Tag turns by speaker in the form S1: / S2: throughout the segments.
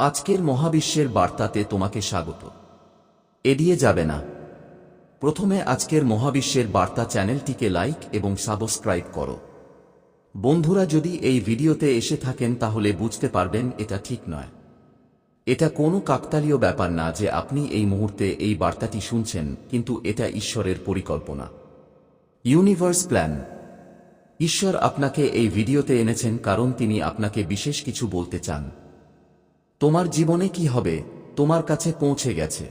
S1: আজকের মহাবিশ্বের বার্তাতে তোমাকে স্বাগত। এড়িয়ে যাবে না। প্রথমে আজকের মহাবিশ্বের বার্তা চ্যানেলটিকে লাইক এবং সাবস্ক্রাইব করো। বন্ধুরা, যদি এই ভিডিওতে এসে থাকেন, তাহলে বুঝতে পারবেন এটা ঠিক নয়। এটা কোনো কাকতালীয় ব্যাপার না যে আপনি এই মুহূর্তে এই বার্তাটি শুনছেন, কিন্তু এটা ঈশ্বরের পরিকল্পনা। Universe plan. ঈশ্বর আপনাকে এই ভিডিওতে এনেছেন কারণ তিনি আপনাকে বিশেষ কিছু বলতে চান। তোমার জীবনে কি হবে? তোমার কাছে পৌঁছে গেছে।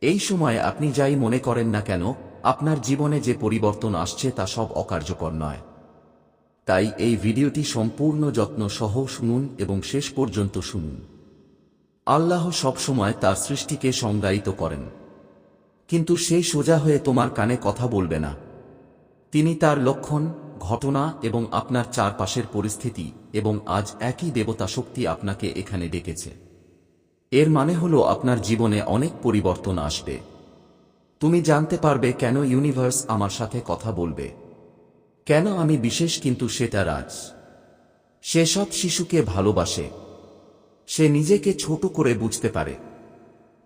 S1: এই সময় আপনি যাই মনে করেন না কেন, আপনার জীবনে যে পরিবর্তন আসছে তা সব অকার্যকর নয়। তাই এই ভিডিওটি সম্পূর্ণ যত্ন সহ শুনুন এবং শেষ পর্যন্ত শুনুন। আল্লাহ সবসময় তার সৃষ্টিকে সংজ্ঞায়িত করেন। কিন্তু সেই সোজা হয়ে তোমার কানে কথা বলবে না। তিনি তার লক্ষণ ঘটনা এবং আপনার চারপাশের পরিস্থিতি এবং আজ একই দেবতা শক্তি আপনাকে এখানে ডেকেছে। এর মানে হল আপনার জীবনে অনেক পরিবর্তন আসবে। তুমি জানতে পারবে কেন ইউনিভার্স আমার সাথে কথা বলবে। কেন আমি বিশেষ কিন্তু সেটা রাজ। সে সব শিশুকে ভালোবাসে। সে নিজেকে ছোট করে বুঝতে পারে।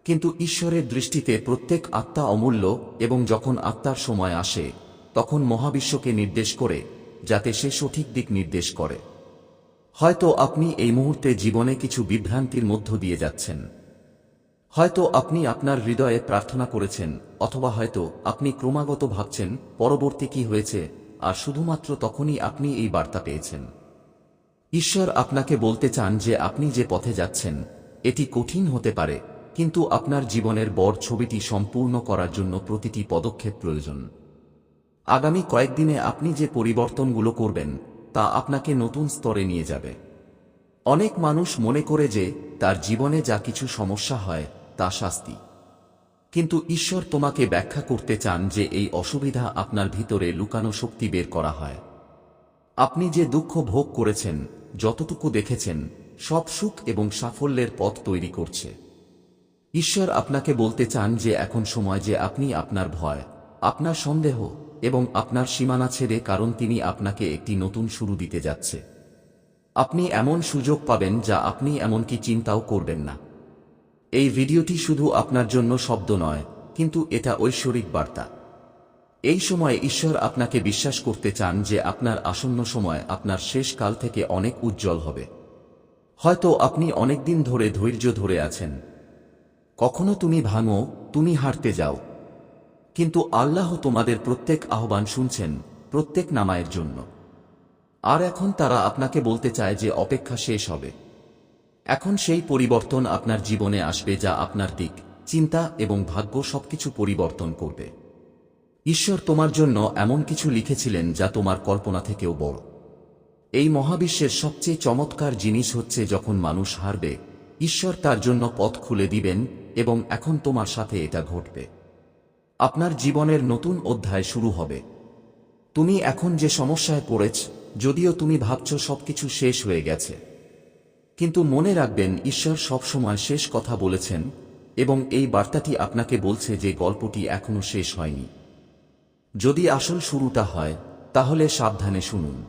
S1: কিন্তু ঈশ্বরের দৃষ্টিতে প্রত্যেক আত্মা অমূল্য এবং যখন আত্মার সময় আসে, তখন মহাবিশ্বকে নির্দেশ করে যাতে সে সঠিক দিক নির্দেশ করে। হয়তো আপনি এই মুহূর্তে জীবনে কিছু বিভ্রান্তির মধ্য দিয়ে যাচ্ছেন। হয়তো আপনি আপনার হৃদয়ে প্রার্থনা করেছেন, অথবা হয়তো আপনি ক্রমাগত ভাবছেন, পরবর্তী কি হয়েছে, আর শুধুমাত্র তখনই আপনি এই বার্তা পেয়েছেন। ঈশ্বর আপনাকে বলতে চান যে আপনি যে পথে যাচ্ছেন, এটি কঠিন হতে পারে, কিন্তু আপনার জীবনের বড় ছবিটি সম্পূর্ণ করার জন্য প্রতিটি পদক্ষেপ প্রয়োজন। আগামী কয়েকদিনে আপনি যে পরিবর্তনগুলো করবেন, তা আপনাকে নতুন স্তরে নিয়ে যাবে। অনেক মানুষ মনে করে যে, তার জীবনে যা কিছু সমস্যা হয়, তা শাস্তি। কিন্তু ঈশ্বর তোমাকে ব্যাখ্যা করতে চান যে এই অসুবিধা আপনার ভিতরে লুকানো শক্তি বের করা হয়। আপনি যে দুঃখ ভোগ করেছেন, যতটুকু দেখেছেন, সব সুখ এবং সাফল্যের পথ তৈরি করছে। ঈশ্বর আপনাকে বলতে চান যে এখন সময় যে আপনি আপনার ভয়, আপনার সন্দেহ এবং আপনার সীমানা ছেড়ে কারণ তিনি আপনাকে একটি নতুন শুরু দিতে যাচ্ছে। আপনি এমন সুযোগ পাবেন যা আপনি এমনকি চিন্তাও করবেন না। এই ভিডিওটি শুধু আপনার জন্য শব্দ নয়, কিন্তু এটা ঐশ্বরিক বার্তা। এই সময় ঈশ্বর আপনাকে বিশ্বাস করতে চান যে আপনার আসন্ন সময় আপনার শেষ কাল থেকে অনেক উজ্জ্বল হবে। হয়তো আপনি অনেকদিন ধরে ধৈর্য ধরে আছেন। কখনো তুমি ভাঙো, তুমি হারতে যাও। কিন্তু আল্লাহ তোমাদের প্রত্যেক আহ্বান শুনছেন, প্রত্যেক নামায়ের জন্য। আর এখন তারা আপনাকে বলতে চায় যে অপেক্ষা শেষ হবে। এখন সেই পরিবর্তন আপনার জীবনে আসবে যা আপনার দিক, চিন্তা এবং ভাগ্য সবকিছু পরিবর্তন করবে। ঈশ্বর তোমার জন্য এমন কিছু লিখেছিলেন যা তোমার কল্পনা থেকেও বড়। এই মহাবিশ্বের সবচেয়ে চমৎকার জিনিস হচ্ছে যখন মানুষ হারবে, ঈশ্বর তার জন্য পথ খুলে দিবেন এবং এখন তোমার সাথে এটা ঘটবে। আপনার জীবনের নতুন অধ্যায় শুরু হবে। তুমি এখন যে সমস্যায় পড়েছ, যদিও তুমি ভাবছ সবকিছু শেষ হয়ে গেছে। কিন্তু মনে রাখবেন, ঈশ্বর সবসময় শেষ কথা বলেছেন এবং এই বার্তাটি আপনাকে বলছে যে গল্পটি এখনও শেষ হয়নি। যদি আসল শুরুটা হয়, তাহলে সাবধানে শুনুন।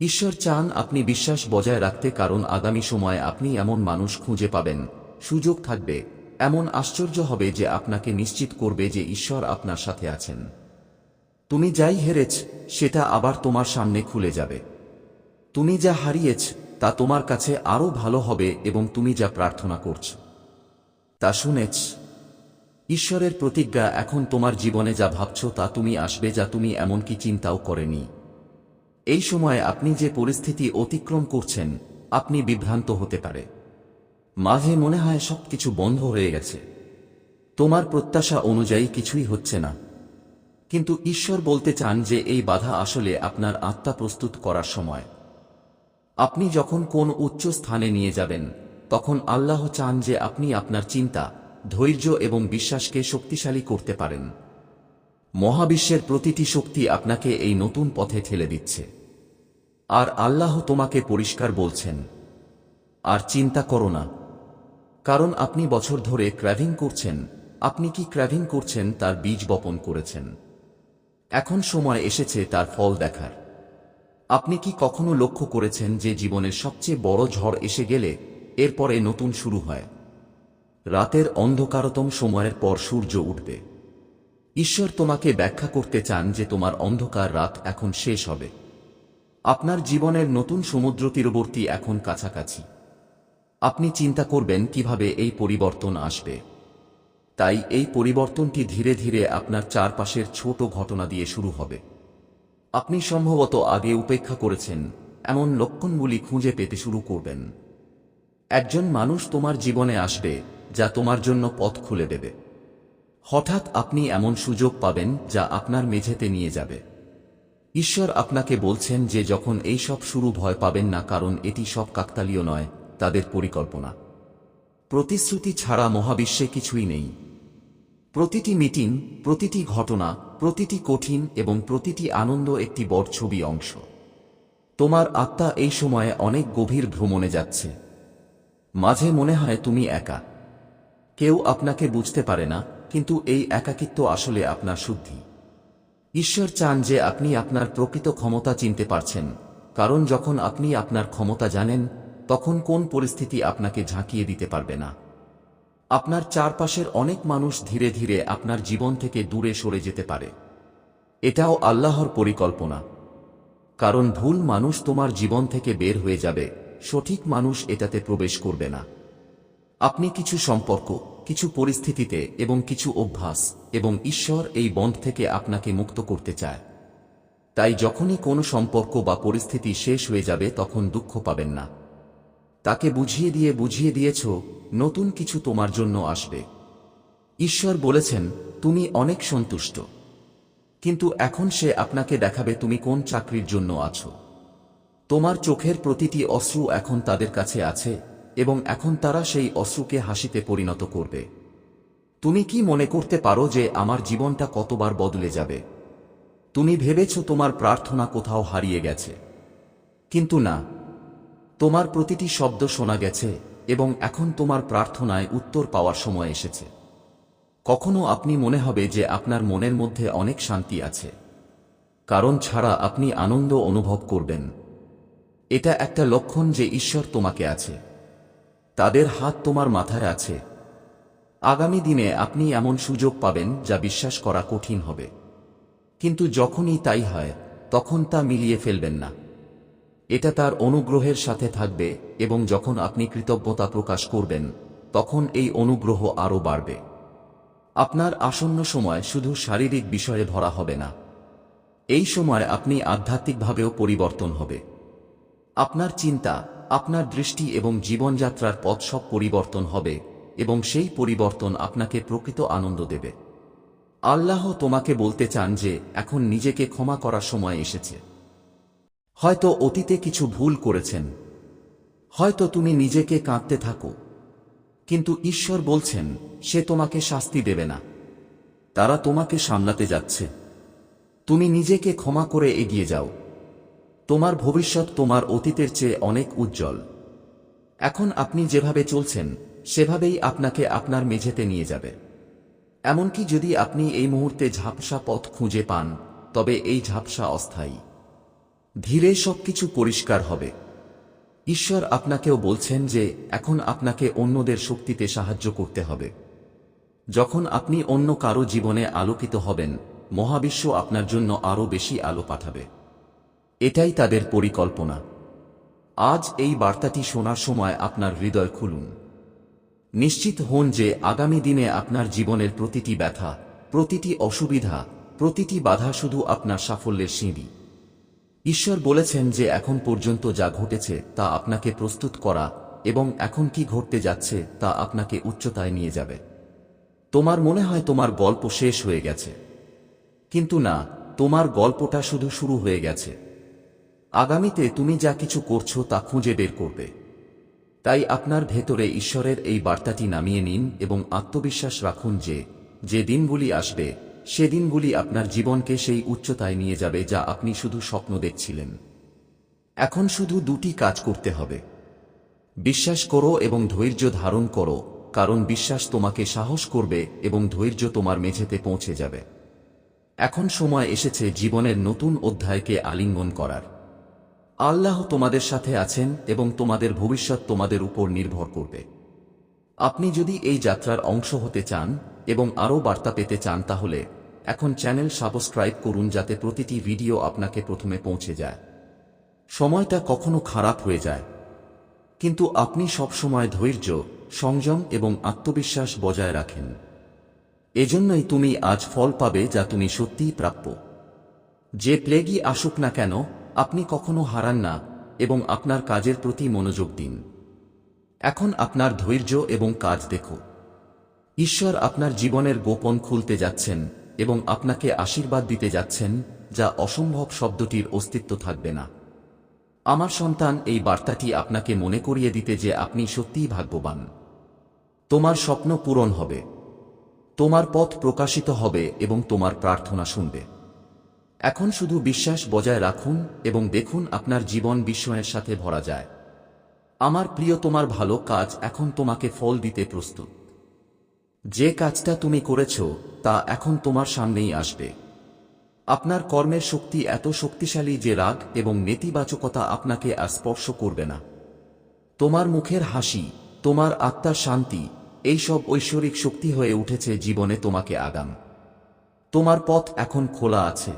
S1: ঈশ্বর চান আপনি বিশ্বাস বজায় রাখতে, কারণ আগামী সময়ে আপনি এমন মানুষ খুঁজে পাবেন, সুযোগ থাকবে এমন আশ্চর্য হবে যে আপনাকে নিশ্চিত করবে যে ঈশ্বর আপনার সাথে আছেন। তুমি যাই হেরেছ, সেটা আবার তোমার সামনে খুলে যাবে। তুমি যা হারিয়েছ, তা তোমার কাছে আরও ভালো হবে এবং তুমি যা প্রার্থনা করছ, তা শুনেছ। ঈশ্বরের প্রতিজ্ঞা এখন তোমার জীবনে যা ভাবছ, তা তুমি আসবে, যা তুমি এমনকি চিন্তাও করেনি। এই সময় আপনি যে পরিস্থিতি অতিক্রম করছেন, আপনি বিভ্রান্ত হতে পারে। মাঝে মনে হয় সবকিছু বন্ধ হয়ে গেছে। তোমার প্রত্যাশা অনুযায়ী কিছুই হচ্ছে না। কিন্তু ঈশ্বর বলতে চান যে এই বাধা আসলে আপনার আত্মা প্রস্তুত করার সময়। আপনি যখন কোন উচ্চ স্থানে নিয়ে যাবেন, তখন আল্লাহ চান যে আপনি আপনার চিন্তা, ধৈর্য এবং বিশ্বাসকে শক্তিশালী করতে পারেন। মহাবিশ্বের প্রতিটি শক্তি আপনাকে এই নতুন পথে ঠেলে দিচ্ছে। আর আল্লাহ তোমাকে পরিষ্কার বলছেন, আর চিন্তা করো না কারণ আপনি বছর ধরে ক্র্যাভিং করছেন, আপনি কি ক্র্যাভিং করছেন তার বীজ বপন করেছেন। এখন সময় এসেছে তার ফল দেখার। আপনি কি কখনো লক্ষ্য করেছেন যে জীবনের সবচেয়ে বড় ঝড় এসে গেলে এরপরে নতুন শুরু হয়? রাতের অন্ধকারতম সময়ের পর সূর্য উঠবে। ঈশ্বর তোমাকে ব্যাখ্যা করতে চান যে তোমার অন্ধকার রাত এখন শেষ হবে। আপনার জীবনের নতুন সমুদ্র তীরবর্তী এখন কাছাকাছি। আপনি চিন্তা করবেন কীভাবে এই পরিবর্তন আসবে। তাই এই পরিবর্তনটি ধীরে ধীরে আপনার চারপাশের ছোট ঘটনা দিয়ে শুরু হবে। আপনি সম্ভবত আগে উপেক্ষা করেছেন, এমন লক্ষণগুলি খুঁজে পেতে শুরু করবেন। একজন মানুষ তোমার জীবনে আসবে, যা তোমার জন্য পথ খুলে দেবে। হঠাৎ আপনি এমন সুযোগ পাবেন, যা আপনার মেঝেতে নিয়ে যাবে। ঈশ্বর আপনাকে বলছেন যে যখন এই সব শুরু ভয় পাবেন না, কারণ এটি সব কাকতালীয় নয়। তাদের পরিকল্পনা। প্রতিশ্রুতি ছাড়া মহাবিশ্বে কিছুই নেই। প্রতিটি মিটিং, প্রতিটি ঘটনা, প্রতিটি কঠিন এবং প্রতিটি আনন্দ একটি বড় ছবি অংশ। তোমার আত্মা এই সময়ে অনেক গভীর ভ্রমণে যাচ্ছে। মাঝে মনে হয় তুমি একা। কেউ আপনাকে বুঝতে পারে না, কিন্তু এই একাকিত্ব আসলে আপনার শুদ্ধি। ঈশ্বর চান যে আপনি আপনার প্রকৃত ক্ষমতা চিনতে পারছেন, কারণ যখন আপনি আপনার ক্ষমতা জানেন তখন কোন পরিস্থিতি আপনাকে ঝাঁকিয়ে দিতে পারবে না। আপনার চারপাশের অনেক মানুষ ধীরে ধীরে আপনার জীবন থেকে দূরে সরে যেতে পারে। এটাও আল্লাহর পরিকল্পনা। কারণ ভুল মানুষ তোমার জীবন থেকে বের হয়ে যাবে, সঠিক মানুষ এটাতে প্রবেশ করবে না। আপনি কিছু সম্পর্ক, কিছু পরিস্থিতিতে এবং কিছু অভ্যাস এবং ঈশ্বর এই বন্ধ থেকে আপনাকে মুক্ত করতে চায়। তাই যখনই কোনো সম্পর্ক বা পরিস্থিতি শেষ হয়ে যাবে তখন দুঃখ পাবেন না। তাকে বুঝিয়ে দিয়ে বুঝিয়ে দিয়েছ, নতুন কিছু তোমার জন্য আসবে। ঈশ্বর বলেছেন, তুমি অনেক সন্তুষ্ট। কিন্তু এখন সে আপনাকে দেখাবে তুমি কোন চাকরির জন্য আছো। তোমার চোখের প্রতিটি অশ্রু এখন তাদের কাছে আছে, এবং এখন তারা সেই অশ্রুকে হাসিতে পরিণত করবে। তুমি কি মনে করতে পারো যে আমার জীবনটা কতবার বদলে যাবে? তুমি ভেবেছ তোমার প্রার্থনা কোথাও হারিয়ে গেছে। কিন্তু না তোমার প্রতিটি শব্দ শোনা গেছে এবং এখন তোমার প্রার্থনায় উত্তর পাওয়ার সময় এসেছে। কখনো আপনি মনে হবে যে আপনার মনের মধ্যে অনেক শান্তি আছে। কারণ ছাড়া আপনি আনন্দ অনুভব করবেন। এটা একটা লক্ষণ যে ঈশ্বর তোমাকে আছে। তাদের হাত তোমার মাথায় আছে। আগামী দিনে আপনি এমন সুযোগ পাবেন যা বিশ্বাস করা কঠিন হবে। কিন্তু যখনই তাই হয়, তখন তা মিলিয়ে ফেলবেন না। এটা তার অনুগ্রহের সাথে থাকবে এবং যখন আপনি কৃতজ্ঞতা প্রকাশ করবেন, তখন এই অনুগ্রহ আরও বাড়বে। আপনার আসন্ন সময় শুধু শারীরিক বিষয়ে ভরা হবে না। এই সময় আপনি আধ্যাত্মিকভাবেও পরিবর্তন হবে। আপনার চিন্তা, আপনার দৃষ্টি এবং জীবনযাত্রার পথ সব পরিবর্তন হবে এবং সেই পরিবর্তন আপনাকে প্রকৃত আনন্দ দেবে। আল্লাহ তোমাকে বলতে চান যে, এখন নিজেকে ক্ষমা করার সময় এসেছে। হয়তো অতীতে কিছু ভুল করেছেন। হয়তো তুমি নিজেকে কাঁদতে থাকো। কিন্তু ঈশ্বর বলছেন, সে তোমাকে শাস্তি দেবে না। তারা তোমাকে সামলাতে যাচ্ছে। তুমি নিজেকে ক্ষমা করে এগিয়ে যাও। তোমার ভবিষ্যৎ তোমার অতীতের চেয়ে অনেক উজ্জ্বল। এখন আপনি যেভাবে চলছেন, সেভাবেই আপনাকে আপনার মেঝেতে নিয়ে যাবে। এমনকি যদি আপনি এই মুহূর্তে ঝাপসা পথ খুঁজে পান, তবে এই ঝাপসা অস্থায়ী। ধীরে সবকিছু পরিষ্কার হবে। ঈশ্বর আপনাকেও বলছেন যে, এখন আপনাকে অন্যদের শক্তিতে সাহায্য করতে হবে। যখন আপনি অন্য কারও জীবনে আলোকিত হবেন, মহাবিশ্ব আপনার জন্য আরও বেশি আলো পাঠাবে। এটাই তাদের পরিকল্পনা। আজ এই বার্তাটি শোনার সময় আপনার হৃদয় খুলুন। নিশ্চিত হন যে, আগামী দিনে আপনার জীবনের প্রতিটি ব্যথা, প্রতিটি অসুবিধা, প্রতিটি বাধা শুধু আপনার সাফল্যের সিঁড়ি। ঈশ্বর বলেছেন যে এখন পর্যন্ত যা ঘটেছে তা আপনাকে প্রস্তুত করা এবং এখন কি ঘটতে যাচ্ছে তা আপনাকে উচ্চতায় নিয়ে যাবে। তোমার মনে হয় তোমার গল্প শেষ হয়ে গেছে। কিন্তু না, তোমার গল্পটা শুধু শুরু হয়ে গেছে। আগামীতে তুমি যা কিছু করছ তা খুঁজে বের করবে। তাই আপনার ভেতরে ঈশ্বরের এই বার্তাটি নামিয়ে নিন এবং আত্মবিশ্বাস রাখুন যে যে দিনগুলি আসবে সে দিনগুলি আপনার জীবনকে সেই উচ্চতায় নিয়ে যাবে যা আপনি শুধু স্বপ্ন দেখছিলেন। এখন শুধু দুটি কাজ করতে হবে। বিশ্বাস করো এবং ধৈর্য ধারণ করো, কারণ বিশ্বাস তোমাকে সাহস করবে এবং ধৈর্য তোমার মেঝেতে পৌঁছে যাবে। এখন সময় এসেছে জীবনের নতুন অধ্যায়কে আলিঙ্গন করার। আল্লাহ তোমাদের সাথে আছেন এবং তোমাদের ভবিষ্যৎ তোমাদের উপর নির্ভর করবে। আপনি যদি এই যাত্রার অংশ হতে চান এবং আরও বার্তা পেতে চান তাহলে এখন চ্যানেল সাবস্ক্রাইব করুন যাতে প্রতিটি ভিডিও আপনাকে প্রথমে পৌঁছে যায়। সময়টা কখনো খারাপ হয়ে যায়। কিন্তু আপনি সবসময় ধৈর্য, সংযম এবং আত্মবিশ্বাস বজায় রাখেন। এজন্যই তুমি আজ ফল পাবে যা তুমি সত্যিই প্রাপ্য। যে প্লেগই আসুক না কেন, আপনি কখনো হারান না এবং আপনার কাজের প্রতি মনোযোগ দিন। এখন আপনার ধৈর্য এবং কাজ দেখো। ঈশ্বর আপনার জীবনের গোপন খুলতে যাচ্ছেন। এবং আপনাকে আশীর্বাদ দিতে যাচ্ছেন, যা অসম্ভব শব্দটির অস্তিত্ব থাকবে না। আমার সন্তান, এই বার্তাটি আপনাকে মনে করিয়ে দিতে যে আপনি সত্যিই ভাগ্যবান। তোমার স্বপ্ন পূরণ হবে। তোমার পথ প্রকাশিত হবে এবং তোমার প্রার্থনা শুনবে। এখন শুধু বিশ্বাস বজায় রাখুন এবং দেখুন আপনার জীবন বিস্ময়ের সাথে ভরা যায়। আমার প্রিয়, তোমার ভালো কাজ এখন তোমাকে ফল দিতে প্রস্তুত। যে কাজটা তুমি করেছ, তা এখন তোমার সামনেই আসবে। আপনার কর্মের শক্তি এত শক্তিশালী যে রাগ এবং নেতিবাচকতা আপনাকে আর স্পর্শ করবে না। তোমার মুখের হাসি, তোমার আত্মার শান্তি এইসব ঐশ্বরিক শক্তি হয়ে উঠেছে জীবনে তোমাকে আগাম। তোমার পথ এখন খোলা আছে।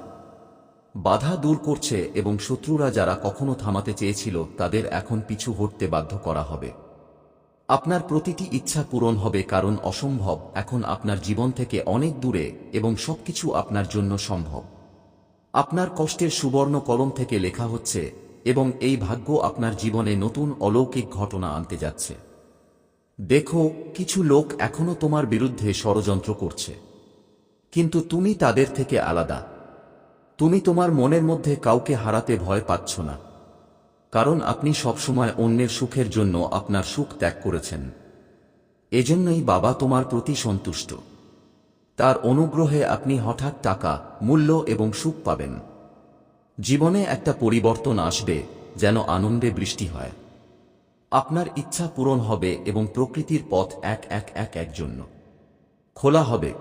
S1: বাধা দূর করছে এবং শত্রুরা যারা কখনো থামাতে চেয়েছিল, তাদের এখন পিছু হটতে বাধ্য করা হবে। আপনার প্রতিটি ইচ্ছা পূরণ হবে কারণ অসম্ভব এখন আপনার জীবন থেকে অনেক দূরে এবং সবকিছু আপনার জন্য সম্ভব। আপনার কষ্টের সুবর্ণ কলম থেকে লেখা হচ্ছে এবং এই ভাগ্য আপনার জীবনে নতুন অলৌকিক ঘটনা আনতে যাচ্ছে। দেখো, কিছু লোক এখনও তোমার বিরুদ্ধে ষড়যন্ত্র করছে। কিন্তু তুমি তাদের থেকে আলাদা। তুমি তোমার মনের মধ্যে কাউকে হারাতে ভয় পাচ্ছ না। কারণ আপনি সবসময় অন্যের সুখের জন্য আপনার সুখ ত্যাগ করেছেন। এজন্যই বাবা তোমার প্রতি সন্তুষ্ট। তার অনুগ্রহে আপনি হঠাৎ টাকা, মূল্য এবং সুখ পাবেন। জীবনে একটা পরিবর্তন আসবে, যেন আনন্দে বৃষ্টি হয়। আপনার ইচ্ছা পূরণ হবে এবং প্রকৃতির পথ এক এক এক এক জন্য। খোলা হবে।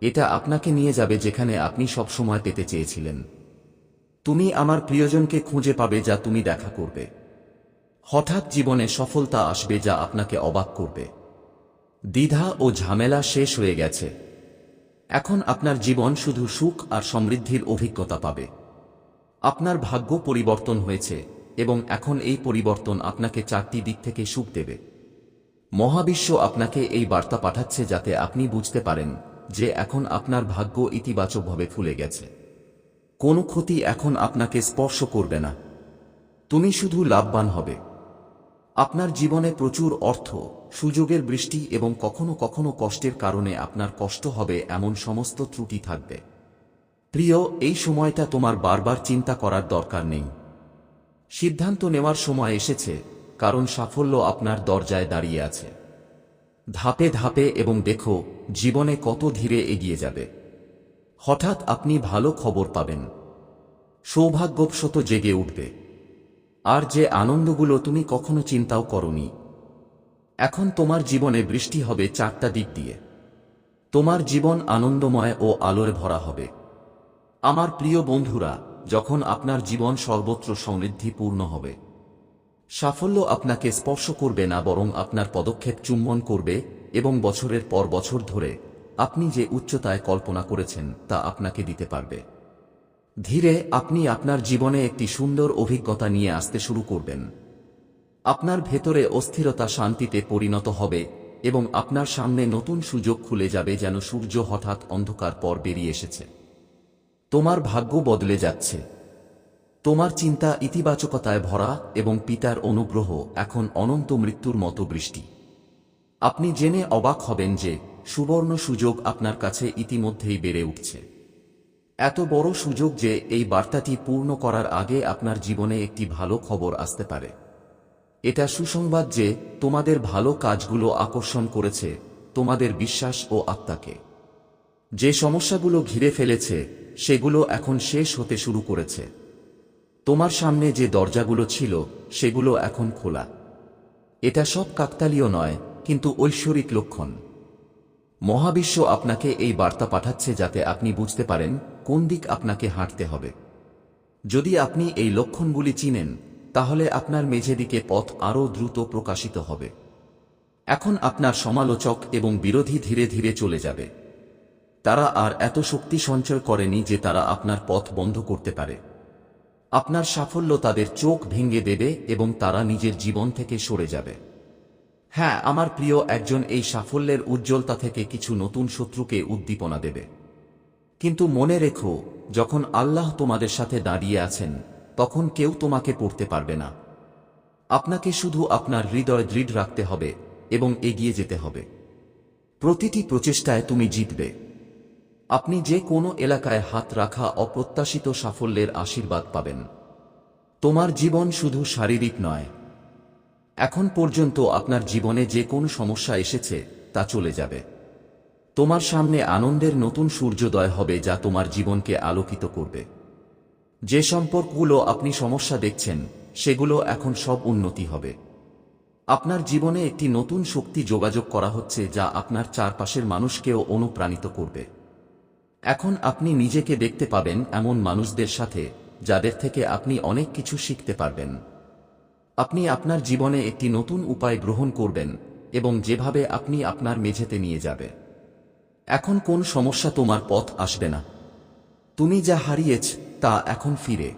S1: এটা আপনাকে নিয়ে যাবে যেখানে আপনি সবসময় পেতে চেয়েছিলেন। তুমি আমার প্রিয়জনকে খুঁজে পাবে যা তুমি দেখা করবে। হঠাৎ জীবনে সফলতা আসবে যা আপনাকে অবাক করবে। দ্বিধা ও ঝামেলা শেষ হয়ে গেছে। এখন আপনার জীবন শুধু সুখ আর সমৃদ্ধির অভিজ্ঞতা পাবে। আপনার ভাগ্য পরিবর্তন হয়েছে এবং এখন এই পরিবর্তন আপনাকে চারটি দিক থেকে সুখ দেবে। মহাবিশ্ব আপনাকে এই বার্তা পাঠাচ্ছে যাতে আপনি বুঝতে পারেন যে এখন আপনার ভাগ্য ইতিবাচকভাবে ফুলে গেছে। কোনো ক্ষতি এখন আপনাকে স্পর্শ করবে না। তুমি শুধু লাভবান হবে। আপনার জীবনে প্রচুর অর্থ, সুযোগের বৃষ্টি এবং কখনো কখনো কষ্টের কারণে আপনার কষ্ট হবে এমন সমস্ত ত্রুটি থাকবে। প্রিয়, এই সময়টা তোমার বারবার চিন্তা করার দরকার নেই। সিদ্ধান্ত নেওয়ার সময় এসেছে, কারণ সাফল্য আপনার দরজায় দাঁড়িয়ে আছে। ধাপে ধাপে এবং দেখো, জীবনে কত ধীরে এগিয়ে যাবে। হঠাৎ আপনি ভালো খবর পাবেন। সৌভাগ্যবশত জেগে উঠবে। আর যে আনন্দগুলো তুমি কখনো চিন্তাও করনি। এখন তোমার জীবনে বৃষ্টি হবে চারটা দিক দিয়ে। তোমার জীবন আনন্দময় ও আলোয় ভরা হবে। আমার প্রিয় বন্ধুরা, যখন আপনার জীবন সর্বত্র সমৃদ্ধিপূর্ণ হবে। সাফল্য আপনাকে স্পর্শ করবে না, বরং আপনার পদক্ষেপ চুম্বন করবে এবং বছরের পর বছর ধরে আপনি যে উচ্চতায় কল্পনা করেছেন, তা আপনাকে দিতে পারবে। ধীরে, আপনি আপনার জীবনে একটি সুন্দর অভিজ্ঞতা নিয়ে আসতে শুরু করবেন। আপনার ভেতরে অস্থিরতা শান্তিতে পরিণত হবে এবং আপনার সামনে নতুন সুযোগ খুলে যাবে যেন সূর্য হঠাৎ অন্ধকার পর বেরিয়ে এসেছে। তোমার ভাগ্য বদলে যাচ্ছে। তোমার চিন্তা ইতিবাচকতায় ভরা এবং পিতার অনুগ্রহ এখন অনন্ত মৃত্যুর মতো বৃষ্টি। আপনি জেনে অবাক হবেন যে সুবর্ণ সুযোগ আপনার কাছে ইতিমধ্যেই বেড়ে উঠছে। এত বড় সুযোগ যে এই বার্তাটি পূর্ণ করার আগে আপনার জীবনে একটি ভালো খবর আসতে পারে। এটা সুসংবাদ যে তোমাদের ভালো কাজগুলো আকর্ষণ করেছে তোমাদের বিশ্বাস ও আত্মাকে। যে সমস্যাগুলো ঘিরে ফেলেছে, সেগুলো এখন শেষ হতে শুরু করেছে। তোমার সামনে যে দরজাগুলো ছিল, সেগুলো এখন খোলা। এটা সব কাকতালীয় নয়, কিন্তু ঐশ্বরিক লক্ষণ। মহাবিশ্ব আপনাকে এই বার্তা পাঠাচ্ছে যাতে আপনি বুঝতে পারেন কোন দিক আপনাকে হাঁটতে হবে। যদি আপনি এই লক্ষণগুলি চিনেন, তাহলে আপনার মেঝেদিকে পথ আরও দ্রুত প্রকাশিত হবে। এখন আপনার সমালোচক এবং বিরোধী ধীরে ধীরে চলে যাবে। তারা আর এত শক্তি সঞ্চয় করেনি যে তারা আপনার পথ বন্ধ করতে পারে। আপনার সাফল্য তাদের চোখ ভেঙে দেবে এবং তারা নিজের জীবন থেকে সরে যাবে। হ্যাঁ আমার প্রিয় একজন এই সাফল্যের উজ্জ্বলতা থেকে কিছু নতুন শত্রুকে উদ্দীপনা দেবে। কিন্তু মনে রেখো, যখন আল্লাহ তোমাদের সাথে দাঁড়িয়ে আছেন, তখন কেউ তোমাকে পড়তে পারবে না। আপনাকে শুধু আপনার হৃদয় দৃঢ় রাখতে হবে এবং এগিয়ে যেতে হবে। প্রতিটি প্রচেষ্টায় তুমি জিতবে। আপনি যে কোনো এলাকায় হাত রাখা অপ্রত্যাশিত সাফল্যের আশীর্বাদ পাবেন। তোমার জীবন শুধু শারীরিক নয় এখন পর্যন্ত আপনার জীবনে যে কোন সমস্যা এসেছে, তা চলে যাবে। তোমার সামনে আনন্দের নতুন সূর্যোদয় হবে যা তোমার জীবনকে আলোকিত করবে। যে সম্পর্কগুলো আপনি সমস্যা দেখছেন, সেগুলো এখন সব উন্নতি হবে। আপনার জীবনে একটি নতুন শক্তি যোগাযোগ করা হচ্ছে যা আপনার চারপাশের মানুষকেও অনুপ্রাণিত করবে। এখন আপনি নিজেকে দেখতে পাবেন এমন মানুষদের সাথে, যাদের থেকে আপনি অনেক কিছু শিখতে পারবেন। আপনি আপনার জীবনে একটি নতুন উপায় গ্রহণ করবেন এবং যেভাবে আপনি আপনার মেঝেতে নিয়ে যাবে। এখন কোন সমস্যা তোমার পথ আসবে না। তুমি যা হারিয়েছ, তা এখন ফিরে।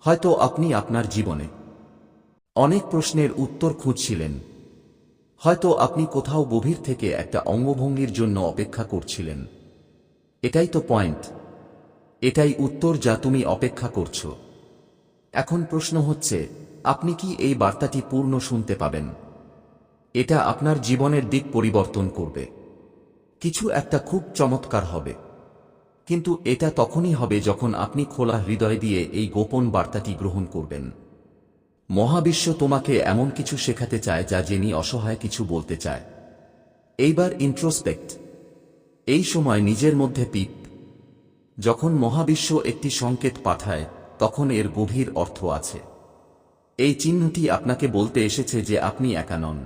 S1: হয়তো আপনি আপনার জীবনে অনেক প্রশ্নের উত্তর খুঁজছিলেন। হয়তো আপনি কোথাও গভীর থেকে একটা অঙ্গভঙ্গির জন্য অপেক্ষা করছিলেন। এটাই তো পয়েন্ট। এটাই উত্তর যা তুমি অপেক্ষা করছ। এখন প্রশ্ন হচ্ছে আপনি কি এই বার্তাটি পূর্ণ শুনতে পাবেন? এটা আপনার জীবনের দিক পরিবর্তন করবে। কিছু একটা খুব চমৎকার হবে। কিন্তু এটা তখনই হবে যখন আপনি খোলা হৃদয় দিয়ে এই গোপন বার্তাটি গ্রহণ করবেন। মহাবিশ্ব তোমাকে এমন কিছু শেখাতে চায় যা জেনি অসহায় কিছু বলতে চায়। এইবার ইন্ট্রোস্পেক্ট এই সময় নিজের মধ্যে পিপ যখন মহাবিশ্ব একটি সংকেত পাঠায়, তখন এর গভীর অর্থ আছে। এই চিহ্নটি আপনাকে বলতে এসেছে যে আপনি একা নন।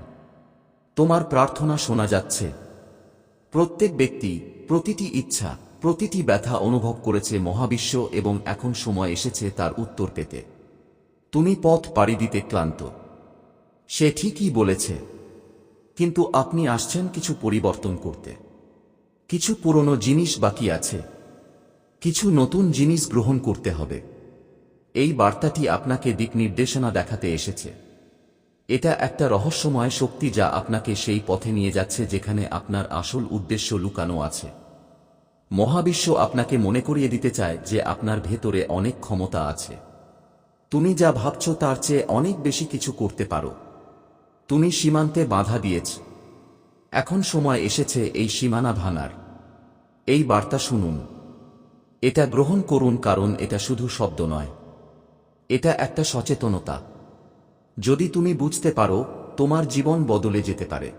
S1: তোমার প্রার্থনা শোনা যাচ্ছে। প্রত্যেক ব্যক্তি, প্রতিটি ইচ্ছা, প্রতিটি ব্যথা অনুভব করেছে মহাবিশ্ব এবং এখন সময় এসেছে তার উত্তর পেতে। তুমি পথ পাড়ি দিতে ক্লান্ত। সে ঠিকই বলেছে। কিন্তু আপনি আসছেন কিছু পরিবর্তন করতে। কিছু পুরনো জিনিস বাকি আছে। কিছু নতুন জিনিস গ্রহণ করতে হবে। এই বার্তাটি আপনাকে দিক নির্দেশনা দেখাতে এসেছে। এটা একটা রহস্যময় শক্তি যা আপনাকে সেই পথে নিয়ে যাচ্ছে যেখানে আপনার আসল উদ্দেশ্য লুকানো আছে। মহাবিশ্ব আপনাকে মনে করিয়ে দিতে চায় যে আপনার ভেতরে অনেক ক্ষমতা আছে। তুমি যা ভাবছ তার চেয়ে অনেক বেশি কিছু করতে পারো। তুমি সীমান্তে বাধা দিয়েছ। এখন সময় এসেছে এই সীমানা ভাঙার। এই বার্তা শুনুন। এটা গ্রহণ করুন কারণ এটা শুধু শব্দ নয়। এটা একটা সচেতনতা। যদি তুমি বুঝতে পারো, তোমার জীবন বদলে যেতে পারে।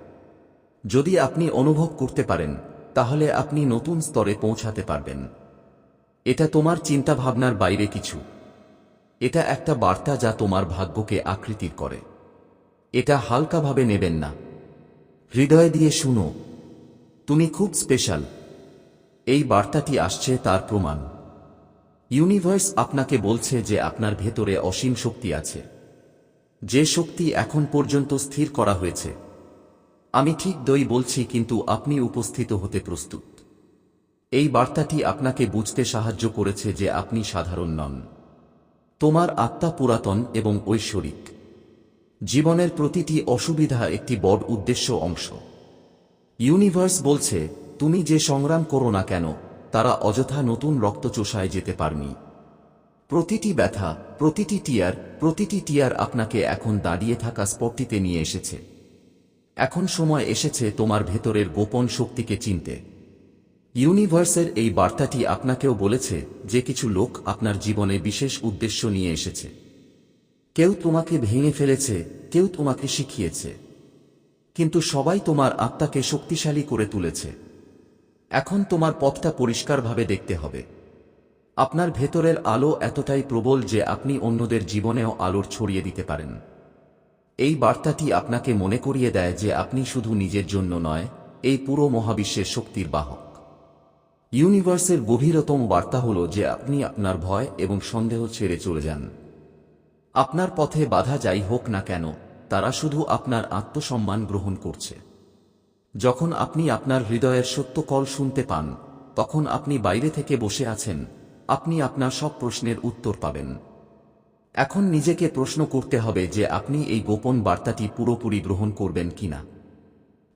S1: যদি আপনি অনুভব করতে পারেন, তাহলে আপনি নতুন স্তরে পৌঁছাতে পারবেন। এটা তোমার চিন্তাভাবনার বাইরে কিছু। এটা একটা বার্তা যা তোমার ভাগ্যকে আকৃতির করে। এটা হালকাভাবে নেবেন না। হৃদয় দিয়ে শুনো, তুমি খুব স্পেশাল। এই বার্তাটি আসছে তার প্রমাণ। ইউনিভার্স আপনাকে বলছে যে আপনার ভেতরে অসীম শক্তি আছে। যে শক্তি এখন পর্যন্ত স্থির করা হয়েছে। আমি ঠিক দই বলছি কিন্তু আপনি উপস্থিত হতে প্রস্তুত। এই বার্তাটি আপনাকে বুঝতে সাহায্য করেছে যে আপনি সাধারণ নন। তোমার আত্মা পুরাতন এবং ঐশ্বরিক। জীবনের প্রতিটি অসুবিধা একটি বড় উদ্দেশ্য অংশ। ইউনিভার্স বলছে, তুমি যে সংগ্রাম করো না কেন তারা অযথা নতুন রক্তচোষায় যেতে পারনি। প্রতিটি ব্যথা, প্রতিটি টিয়ার প্রতিটি টিয়ার আপনাকে এখন দাঁড়িয়ে থাকা স্পটটিতে নিয়ে এসেছে। এখন সময় এসেছে তোমার ভেতরের গোপন শক্তিকে চিনতে। ইউনিভার্সের এই বার্তাটি আপনাকেও বলেছে যে কিছু লোক আপনার জীবনে বিশেষ উদ্দেশ্য নিয়ে এসেছে। কেউ তোমাকে ভেঙে ফেলেছে, কেউ তোমাকে শিখিয়েছে। কিন্তু সবাই তোমার আত্মাকে শক্তিশালী করে তুলেছে। এখন তোমার পথটা পরিষ্কারভাবে দেখতে হবে। আপনার ভেতরের আলো এতটাই প্রবল যে আপনি অন্যদের জীবনেও আলোর ছড়িয়ে দিতে পারেন। এই বার্তাটি আপনাকে মনে করিয়ে দেয় যে আপনি শুধু নিজের জন্য নয়, এই পুরো মহাবিশ্বের শক্তির বাহক। ইউনিভার্সের গভীরতম বার্তা হল যে আপনি আপনার ভয় এবং সন্দেহ ছেড়ে চলে যান। আপনার পথে বাধা যাই হোক না কেন, তারা শুধু আপনার আত্মসম্মান গ্রহণ করছে। যখন আপনি আপনার হৃদয়ের সত্য কল শুনতে পান, তখন আপনি বাইরে থেকে বসে আছেন, আপনি আপনার সব প্রশ্নের উত্তর পাবেন। এখন নিজেকে প্রশ্ন করতে হবে যে আপনি এই গোপন বার্তাটি পুরোপুরি গ্রহণ করবেন কিনা।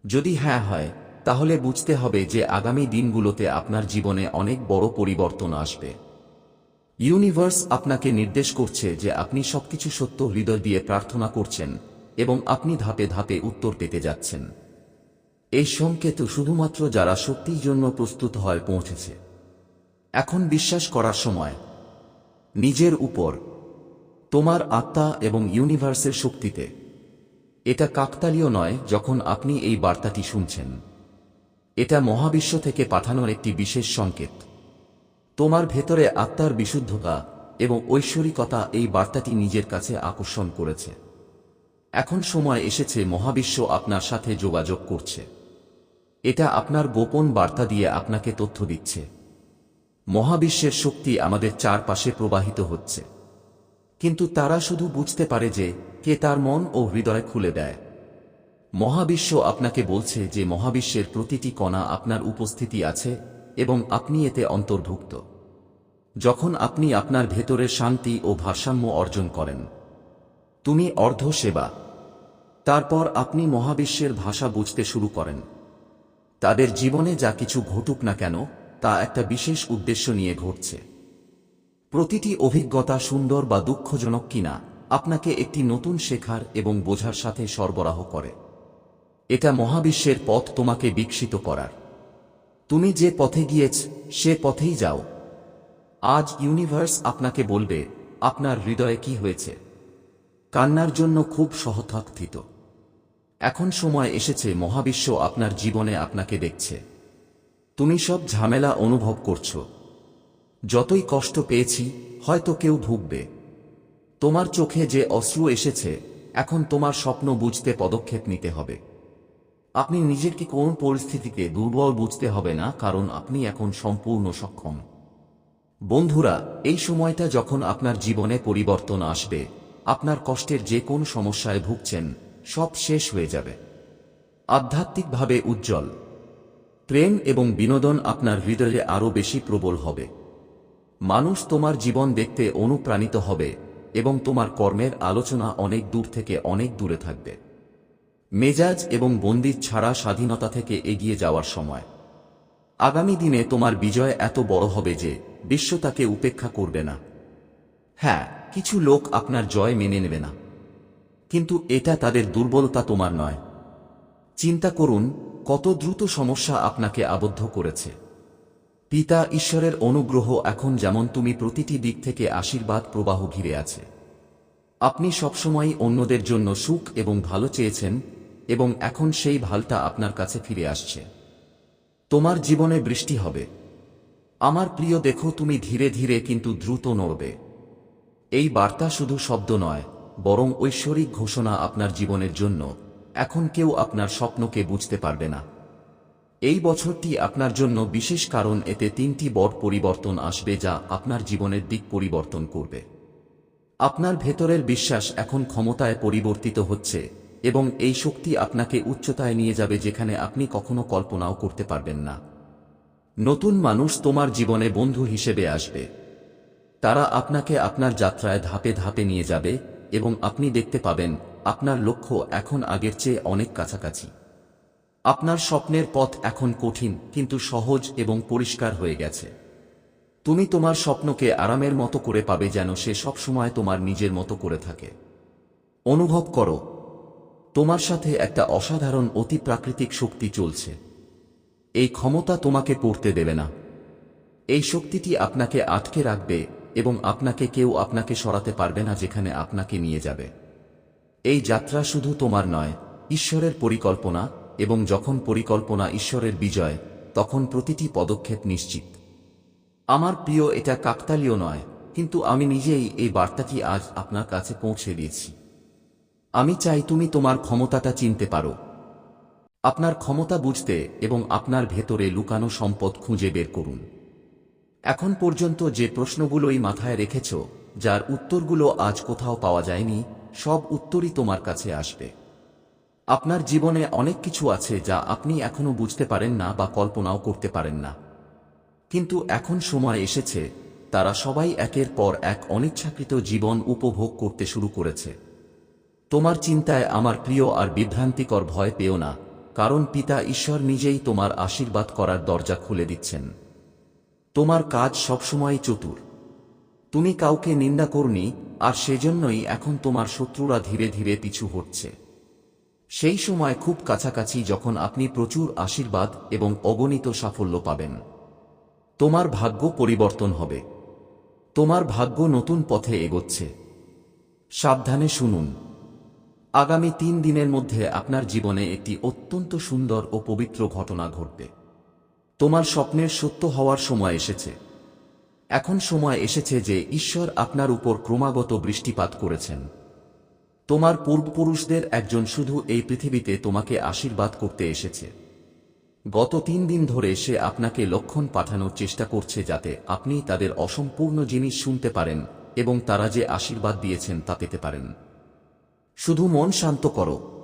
S1: যদি হ্যাঁ হয়, তাহলে বুঝতে হবে যে আগামী দিনগুলোতে আপনার জীবনে অনেক বড় পরিবর্তন আসবে। ইউনিভার্স আপনাকে নির্দেশ করছে যে আপনি সবকিছু সত্য হৃদয় দিয়ে প্রার্থনা করছেন এবং আপনি ধাপে ধাপে উত্তর পেতে যাচ্ছেন। এই সংকেত শুধুমাত্র যারা সত্যির জন্য প্রস্তুত হয় পৌঁছেছে। এখন বিশ্বাস করার সময়। নিজের উপর। তোমার আত্মা এবং ইউনিভার্সের শক্তিতে। এটা কাকতালীয় নয় যখন আপনি এই বার্তাটি শুনছেন। এটা মহাবিশ্ব থেকে পাঠানোর একটি বিশেষ সংকেত। তোমার ভেতরে আত্মার বিশুদ্ধতা এবং ঐশ্বরিকতা এই বার্তাটি নিজের কাছে আকর্ষণ করেছে। এখন সময় এসেছে মহাবিশ্ব আপনার সাথে যোগাযোগ করছে। এটা আপনার গোপন বার্তা দিয়ে আপনাকে তথ্য দিচ্ছে। মহাবিশ্বের শক্তি আমাদের চারপাশে প্রবাহিত হচ্ছে। কিন্তু তারা শুধু বুঝতে পারে যে, কে তার মন ও হৃদয় খুলে দেয়। মহাবিশ্ব আপনাকে বলছে যে, মহাবিশ্বের প্রতিটি কণা আপনার উপস্থিতি আছে এবং আপনি এতে অন্তর্ভুক্ত। যখন আপনি আপনার ভেতরের শান্তি ও ভারসাম্য অর্জন করেন। তুমি অর্ধ সেবা। তারপর আপনি মহাবিশ্বের ভাষা বুঝতে শুরু করেন। তাদের জীবনে যা কিছু ঘটুক না কেন, তা একটা বিশেষ উদ্দেশ্য নিয়ে ঘটছে। প্রতিটি অভিজ্ঞতা সুন্দর বা দুঃখজনক কিনা, আপনাকে একটি নতুন শেখার এবং বোঝার সাথে সরবরাহ করে। এটা মহাবিশ্বের পথ তোমাকে বিকশিত করার। তুমি যে পথে গিয়েছ, সে পথেই যাও। আজ ইউনিভার্স আপনাকে বলবে, আপনার হৃদয়ে কি হয়েছে? কান্নার জন্য খুব সহথাকথিত এখন সময় এসেছে মহাবিশ্ব আপনার জীবনে আপনাকে দেখছে। তুমি সব ঝামেলা অনুভব করছ। যতই কষ্ট পেয়েছি, হয়তো কেউ ভুগবে। তোমার চোখে যে অশ্রু এসেছে, এখন তোমার স্বপ্ন বুঝতে পদক্ষেপ নিতে হবে। আপনি নিজেকে কোন পরিস্থিতিতে দুর্বল বুঝতে হবে না, কারণ আপনি এখন সম্পূর্ণ সক্ষম। বন্ধুরা, এই সময়টা যখন আপনার জীবনে পরিবর্তন আসবে, আপনার কষ্টের যে কোন সমস্যায় ভুগছেন সব শেষ হয়ে যাবে। আধ্যাত্মিকভাবে উজ্জ্বল। প্রেম এবং বিনোদন আপনার হৃদয়ে আরও বেশি প্রবল হবে। মানুষ তোমার জীবন দেখতে অনুপ্রাণিত হবে এবং তোমার কর্মের আলোচনা অনেক দূর থেকে অনেক দূরে থাকবে। মেজাজ এবং বন্দির ছাড়া স্বাধীনতা থেকে এগিয়ে যাওয়ার সময়। আগামী দিনে তোমার বিজয় এত বড় হবে যে বিশ্ব তাকে উপেক্ষা করবে না। হ্যাঁ কিছু লোক আপনার জয় মেনে নেবে না। কিন্তু এটা তাদের দুর্বলতা তোমার নয়। চিন্তা করুন, কত দ্রুত সমস্যা আপনাকে আবদ্ধ করেছে। পিতা ঈশ্বরের অনুগ্রহ এখন যেমন তুমি প্রতিটি দিক থেকে আশীর্বাদ প্রবাহ ঘিরে আছে। আপনি সবসময়ই অন্যদের জন্য সুখ এবং ভালো চেয়েছেন এবং এখন সেই ভালটা আপনার কাছে ফিরে আসছে। তোমার জীবনে বৃষ্টি হবে। আমার প্রিয়, দেখো তুমি ধীরে ধীরে কিন্তু দ্রুত নড়বে। এই বার্তা শুধু শব্দ নয় বরং ঐশ্বরিক ঘোষণা আপনার জীবনের জন্য, এখন কেউ আপনার স্বপ্নকে বুঝতে পারবে না। এই বছরটি আপনার জন্য বিশেষ কারণ, এতে তিনটি বড় পরিবর্তন আসবে যা আপনার জীবনের দিক পরিবর্তন করবে। আপনার ভেতরের বিশ্বাস এখন ক্ষমতায় পরিবর্তিত হচ্ছে, এবং এই শক্তি আপনাকে উচ্চতায় নিয়ে যাবে যেখানে আপনি কখনো কল্পনাও করতে পারবেন না। নতুন মানুষ তোমার জীবনে বন্ধু হিসেবে আসবে। তারা আপনাকে আপনার যাত্রায় ধাপে ধাপে নিয়ে যাবে এবং আপনি দেখতে পাবেন, আপনার লক্ষ্য এখন আগের চেয়ে অনেক কাছাকাছি। আপনার স্বপ্নের পথ এখন কঠিন, কিন্তু সহজ এবং পরিষ্কার হয়ে গেছে। তুমি তোমার স্বপ্নকে আরামের মতো করে পাবে যেন সে সবসময় তোমার নিজের মতো করে থাকে। অনুভব করো, তোমার সাথে একটা অসাধারণ অতি প্রাকৃতিক শক্তি চলছে। এই ক্ষমতা তোমাকে পড়তে দেবে না। এই শক্তিটি আপনাকে আটকে রাখবে এবং আপনাকে কেউ আপনাকে সরাতে পারবে না যেখানে আপনাকে নিয়ে যাবে। এই যাত্রা শুধু তোমার নয়, ঈশ্বরের পরিকল্পনা এবং যখন পরিকল্পনা ঈশ্বরের বিজয়, তখন প্রতিটি পদক্ষেপ নিশ্চিত। আমার প্রিয়, এটা কাকতালীয় নয়, কিন্তু আমি নিজেই এই বার্তাটি আজ আপনার কাছে পৌঁছে দিয়েছি। আমি চাই তুমি তোমার ক্ষমতাটা চিনতে পারো। আপনার ক্ষমতা বুঝতে এবং আপনার ভেতরে লুকানো সম্পদ খুঁজে বের করুন। এখন পর্যন্ত যে প্রশ্নগুলোই মাথায় রেখেছ, যার উত্তরগুলো আজ কোথাও পাওয়া যায়নি, সব উত্তরই তোমার কাছে আসবে। আপনার জীবনে অনেক কিছু আছে যা আপনি এখনও বুঝতে পারেন না বা কল্পনাও করতে পারেন না। কিন্তু এখন সময় এসেছে, তারা সবাই একের পর এক অনিচ্ছাকৃত জীবন উপভোগ করতে শুরু করেছে। তোমার চিন্তায় আমার প্রিয় আর বিভ্রান্তিকর ভয় পেও না, কারণ পিতা ঈশ্বর নিজেই তোমার আশীর্বাদ করার দরজা খুলে দিচ্ছেন। তোমার কাজ সবসময় চতুর। তুমি কাউকে নিন্দা করনি, আর সেজন্যই এখন তোমার শত্রুরা ধীরে ধীরে পিছু হচ্ছে সেই সময় খুব কাছাকাছি যখন আপনি প্রচুর আশীর্বাদ এবং অগণিত সাফল্য পাবেন। তোমার ভাগ্য পরিবর্তন হবে। তোমার ভাগ্য নতুন পথে এগোচ্ছে। সাবধানে শুনুন। আগামী তিন দিনের মধ্যে আপনার জীবনে একটি অত্যন্ত সুন্দর ও পবিত্র ঘটনা ঘটবে। তোমার স্বপ্নের সত্য হওয়ার সময় এসেছে। এখন সময় এসেছে যে ঈশ্বর আপনার উপর ক্রমাগত বৃষ্টিপাত করেছেন। তোমার পূর্বপুরুষদের একজন শুধু এই পৃথিবীতে তোমাকে আশীর্বাদ করতে এসেছে। গত তিন দিন ধরে সে আপনাকে লক্ষণ পাঠানোর চেষ্টা করছে যাতে আপনি তাদের অসম্পূর্ণ জিনিস শুনতে পারেন এবং তারা যে আশীর্বাদ দিয়েছেন তা পেতে পারেন। শুধু মন শান্ত করো।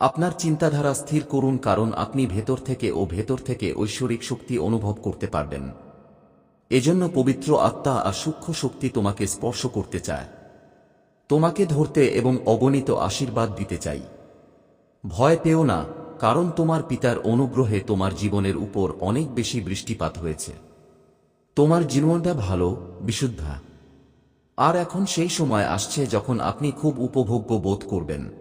S1: আপনার চিন্তাধারা স্থির করুন কারণ আপনি ভেতর থেকে ও ভেতর থেকে ঐশ্বরিক শক্তি অনুভব করতে পারবেন। এজন্য পবিত্র আত্মা আর সূক্ষ্ম শক্তি তোমাকে স্পর্শ করতে চায়। তোমাকে ধরতে এবং অগণিত আশীর্বাদ দিতে চাই। ভয় পেও না, কারণ তোমার পিতার অনুগ্রহে তোমার জীবনের উপর অনেক বেশি বৃষ্টিপাত হয়েছে। তোমার জীবনটা ভালো, বিশুদ্ধা। আর এখন সেই সময় আসছে যখন আপনি খুব উপভোগ্য বোধ করবেন।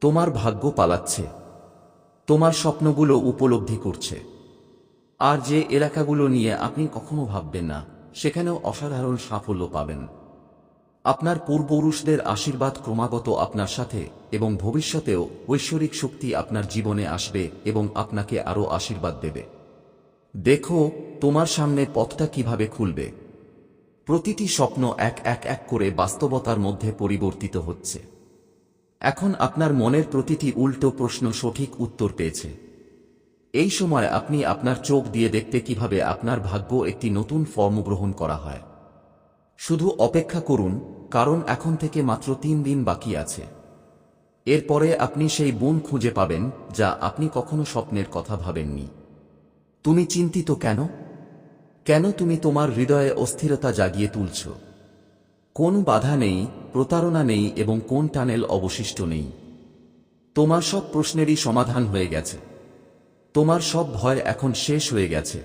S1: তোমার ভাগ্য পালাচ্ছে। তোমার স্বপ্নগুলো উপলব্ধি করছে। আর যে এলাকাগুলো নিয়ে আপনি কখনো ভাববেন না, সেখানেও অসাধারণ সাফল্য পাবেন। আপনার পূর্বপুরুষদের আশীর্বাদ ক্রমাগত আপনার সাথে এবং ভবিষ্যতেও ঐশ্বরিক শক্তি আপনার জীবনে আসবে এবং আপনাকে আরও আশীর্বাদ দেবে। দেখো, তোমার সামনে পথটা কীভাবে খুলবে। প্রতিটি স্বপ্ন এক এক এক করে বাস্তবতার মধ্যে পরিবর্তিত হচ্ছে। এখন আপনার মনের প্রতিটি উল্টো প্রশ্ন সঠিক উত্তর পেয়েছে। এই সময় আপনি আপনার চোখ দিয়ে দেখতে কীভাবে আপনার ভাগ্য একটি নতুন ফর্ম গ্রহণ করা হয়। শুধু অপেক্ষা করুন, কারণ এখন থেকে মাত্র তিন দিন বাকি আছে। এরপরে আপনি সেই বোন খুঁজে পাবেন, যা আপনি কখনো স্বপ্নের কথা ভাবেননি। তুমি চিন্তিত কেন? কেন তুমি তোমার হৃদয়ে অস্থিরতা জাগিয়ে তুলছ? কোন বাধা নেই, প্রতারণা নেই এবং কোন টানেল অবশিষ্ট নেই। তোমার সব প্রশ্নেরই সমাধান হয়ে গেছে। তোমার সব ভয় এখন শেষ হয়ে গেছে।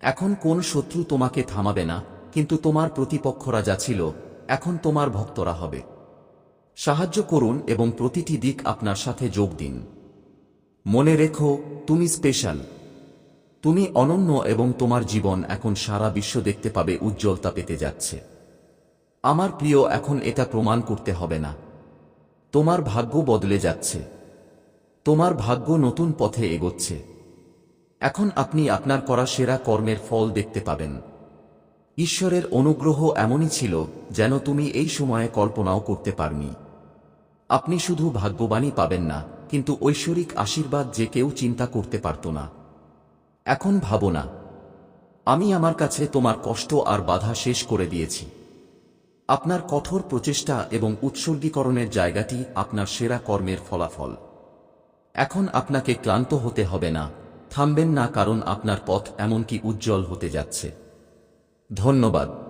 S1: এখন কোন শত্রু তোমাকে থামাবে না, কিন্তু তোমার প্রতিপক্ষরা যা ছিল, এখন তোমার ভক্তরা হবে। সাহায্য করুন এবং প্রতিটি দিক আপনার সাথে যোগ দিন। মনে রেখো, তুমি স্পেশাল। তুমি অনন্য এবং তোমার জীবন এখন সারা বিশ্ব দেখতে পাবে, উজ্জ্বলতা পেতে যাচ্ছে। আমার প্রিয়, এখন এটা প্রমাণ করতে হবে না। তোমার ভাগ্য বদলে যাচ্ছে। তোমার ভাগ্য নতুন পথে এগোচ্ছে। এখন আপনি আপনার করা সেরা কর্মের ফল দেখতে পাবেন। ঈশ্বরের অনুগ্রহ এমনই ছিল যেন তুমি এই সময়ে কল্পনাও করতে পারনি। আপনি শুধু ভাগ্যবানই পাবেন না, কিন্তু ঐশ্বরিক আশীর্বাদ যে কেউ চিন্তা করতে পারত না। এখন ভাবো না, আমি আমার কাছে তোমার কষ্ট আর বাধা শেষ করে দিয়েছি। আপনার কঠোর প্রচেষ্টা এবং উৎসর্গীকরণের জায়গাটি আপনার সেরা কর্মের ফলাফল। এখন আপনাকে ক্লান্ত হতে হবে না, থামবেন না কারণ আপনার পথ এমনকি উজ্জ্বল হতে যাচ্ছে। ধন্যবাদ।